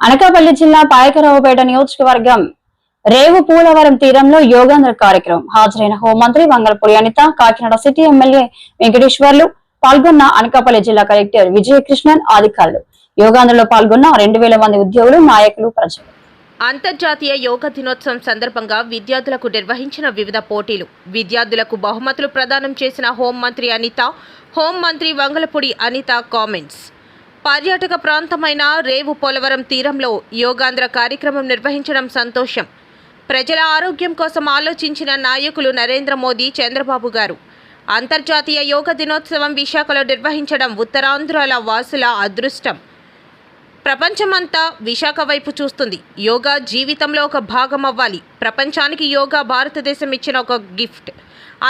అనకాపల్లి జిల్లా పాయకరావుపేట నియోజకవర్గం రేవు పూలవరం తీరంలో యోగాంధ్ర కార్యక్రమం హాజరైన హోంమంత్రి వంగలపూడి అనిత కాకినాడ సిటీ ఎమ్మెల్యే వెంకటేశ్వర్లు పాల్గొన్న అనకాపల్లి జిల్లా కలెక్టర్ విజయకృష్ణన్ అధికారులు. యోగాంధ్రలో పాల్గొన్న రెండు వేల మంది ఉద్యోగులు నాయకులు ప్రజలు. అంతర్జాతీయ యోగ దినోత్సవం సందర్భంగా విద్యార్థులకు నిర్వహించిన వివిధ పోటీలు. విద్యార్థులకు బహుమతులు ప్రదానం చేసిన హోంమంత్రి అనిత హోంమంత్రి వంగలపూడి అనిత కామెంట్స్. పర్యాటక ప్రాంతమైన రేవు పోలవరం తీరంలో యోగాంధ్ర కార్యక్రమం నిర్వహించడం సంతోషం. ప్రజల ఆరోగ్యం కోసం ఆలోచించిన నాయకులు నరేంద్ర మోదీ చంద్రబాబు గారు. అంతర్జాతీయ యోగ దినోత్సవం విశాఖలో నిర్వహించడం ఉత్తరాంధ్రాల వాసుల అదృష్టం. ప్రపంచమంతా విశాఖ వైపు చూస్తుంది. యోగా జీవితంలో ఒక భాగం అవ్వాలి. ప్రపంచానికి యోగా భారతదేశం ఇచ్చిన ఒక గిఫ్ట్.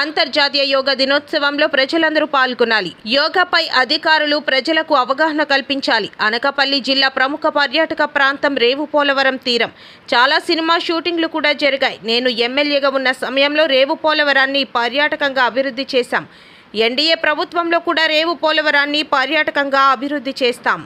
అంతర్జాతీయ యోగా దినోత్సవంలో ప్రజలందరూ పాల్గొనాలి. యోగాపై అధికారులు ప్రజలకు అవగాహన కల్పించాలి. అనకాపల్లి జిల్లా ప్రముఖ పర్యాటక ప్రాంతం రేవు పోలవరం తీరం. చాలా సినిమా షూటింగ్లు కూడా జరిగాయి. నేను ఎమ్మెల్యేగా ఉన్న సమయంలో రేవు పోలవరాన్ని పర్యాటకంగా అభివృద్ధి చేశాం. ఎన్డీఏ ప్రభుత్వంలో కూడా రేవు పోలవరాన్ని పర్యాటకంగా అభివృద్ధి చేస్తాం.